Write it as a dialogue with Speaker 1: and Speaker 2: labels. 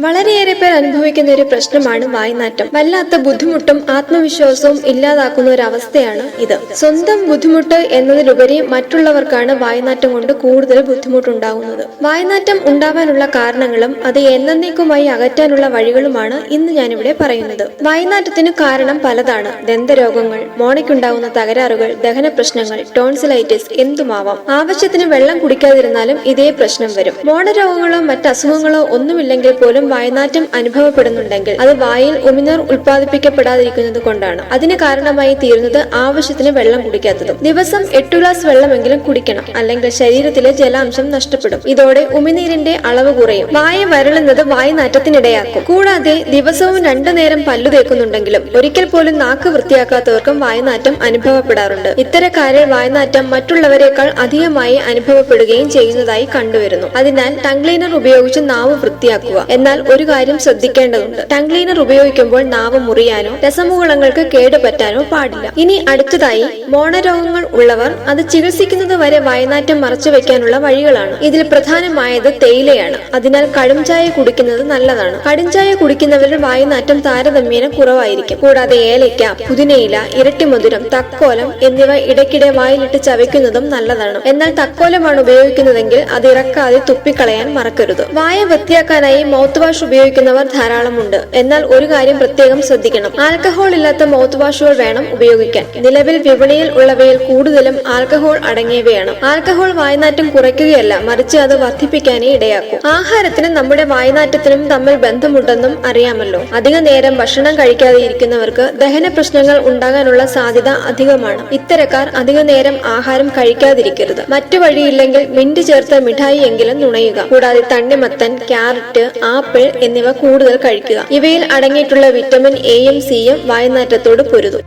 Speaker 1: വളരെയേറെ പേർ അനുഭവിക്കുന്ന ഒരു പ്രശ്നമാണ് വായ്നാറ്റം. വല്ലാത്ത ബുദ്ധിമുട്ടും ആത്മവിശ്വാസവും ഇല്ലാതാക്കുന്ന ഒരു അവസ്ഥയാണ് ഇത്. സ്വന്തം ബുദ്ധിമുട്ട് എന്നതിലുപരി മറ്റുള്ളവർക്കാണ് വായ്നാറ്റം കൊണ്ട് കൂടുതൽ ബുദ്ധിമുട്ടുണ്ടാകുന്നത് വായ്നാറ്റം ഉണ്ടാവാനുള്ള കാരണങ്ങളും അത് എന്നേക്കുമായി അകറ്റാനുള്ള വഴികളുമാണ് ഇന്ന് ഞാനിവിടെ പറയുന്നത്. വായ്നാറ്റത്തിന് കാരണം പലതാണ്. ദന്തരോഗങ്ങൾ മോണയ്ക്കുണ്ടാകുന്ന തകരാറുകൾ ദഹന പ്രശ്നങ്ങൾ ടോൺസിലൈറ്റിസ് എന്തുമാവാം. ആവശ്യത്തിന് വെള്ളം കുടിക്കാതിരുന്നാലും ഇതേ പ്രശ്നം വരും. മോണരോഗങ്ങളോ മറ്റ് അസുഖങ്ങളോ ഒന്നുമില്ലെങ്കിൽ പോലും വായനാറ്റം അനുഭവപ്പെടുന്നുണ്ടെങ്കിൽ അത് വായിൽ ഉമിനീർ ഉൽപ്പാദിപ്പിക്കപ്പെടാതിരിക്കുന്നത് കൊണ്ടാണ്. അതിന് കാരണമായി തീരുന്നത് ആവശ്യത്തിന് വെള്ളം കുടിക്കാത്തതും. ദിവസം എട്ടു ഗ്ലാസ് വെള്ളമെങ്കിലും കുടിക്കണം. അല്ലെങ്കിൽ ശരീരത്തിലെ ജലാംശം നഷ്ടപ്പെടും. ഇതോടെ ഉമിനീരിന്റെ അളവ് കുറയും. വായ വരളുന്നത് വായനാറ്റത്തിനിടയാക്കും. കൂടാതെ ദിവസവും രണ്ടു നേരം പല്ലു തേക്കുന്നുണ്ടെങ്കിലും ഒരിക്കൽ പോലും നാക്ക് വൃത്തിയാക്കാത്തവർക്കും വായനാറ്റം അനുഭവപ്പെടാറുണ്ട്. ഇത്തരക്കാരെ വായനാറ്റം മറ്റുള്ളവരെക്കാൾ അധികമായി അനുഭവപ്പെടുകയും ചെയ്യുന്നതായി കണ്ടുവരുന്നു. അതിനാൽ ടംഗ്ലീനർ ഉപയോഗിച്ച് നാവ് വൃത്തിയാക്കുക. എന്നാൽ ഒരു കാര്യം ശ്രദ്ധിക്കേണ്ടതുണ്ട്. ടങ് ക്ലീനർ ഉപയോഗിക്കുമ്പോൾ നാവ് മുറിയാനോ രസമുകുളങ്ങൾക്ക് കേടുപറ്റാനോ പാടില്ല. ഇനി അടുത്തതായി മോണരോഗങ്ങൾ ഉള്ളവർ അത് ചികിത്സിക്കുന്നത് വരെ വയനാറ്റം മറച്ചു വെക്കാനുള്ള വഴികളാണ്. ഇതിൽ പ്രധാനമായത് തേയിലയാണ്. അതിനാൽ കടും ചായ കുടിക്കുന്നത് നല്ലതാണ്. കടും ചായ കുടിക്കുന്നവരുടെ വായുനാറ്റം താരതമ്യേന കുറവായിരിക്കും. കൂടാതെ ഏലയ്ക്ക പുതിനയില ഇരട്ടിമധുരം തക്കോലം എന്നിവ ഇടയ്ക്കിടെ വായിലിട്ട് ചവയ്ക്കുന്നതും നല്ലതാണ്. എന്നാൽ തക്കോലമാണ് ഉപയോഗിക്കുന്നതെങ്കിൽ അത് ഇറക്കാതെ തുപ്പിക്കളയാൻ മറക്കരുത്. വായ വൃത്തിയാക്കാനായി മൗത്ത് വാഷ് ഉപയോഗിക്കുന്നവർ ധാരാളമുണ്ട്. എന്നാൽ ഒരു കാര്യം പ്രത്യേകം ശ്രദ്ധിക്കണം. ആൽക്കഹോൾ ഇല്ലാത്ത മൗത്ത് വാഷുകൾ വേണം ഉപയോഗിക്കാൻ. നിലവിൽ വിപണിയിൽ ഉള്ളവയിൽ കൂടുതലും ആൽക്കഹോൾ അടങ്ങിയവയാണ് ആൽക്കഹോൾ വായനാറ്റം കുറയ്ക്കുകയല്ല മറിച്ച് അത് വർദ്ധിപ്പിക്കാനേ ഇടയാക്കും. ആഹാരത്തിനും നമ്മുടെ വായനാറ്റത്തിനും തമ്മിൽ ബന്ധമുണ്ടെന്നും അറിയാമല്ലോ. അധിക നേരം ഭക്ഷണം കഴിക്കാതെ ഇരിക്കുന്നവർക്ക് ദഹന പ്രശ്നങ്ങൾ ഉണ്ടാകാനുള്ള സാധ്യത അധികമാണ്. ഇത്തരക്കാർ അധിക നേരം ആഹാരം കഴിക്കാതിരിക്കരുത്. മറ്റു വഴിയില്ലെങ്കിൽ മിന്റ് ചേർത്ത മിഠായി എങ്കിലും നുണയുക. കൂടാതെ തണ്ണിമത്തൻ ക്യാരറ്റ് ആപ്പിൾ എന്നിവ കൂടുതൽ കഴിക്കുക. ഇവയിൽ അടങ്ങിയിട്ടുള്ള വിറ്റമിൻ എയും സിയും വായനാറ്റത്തോട് പൊരുതും.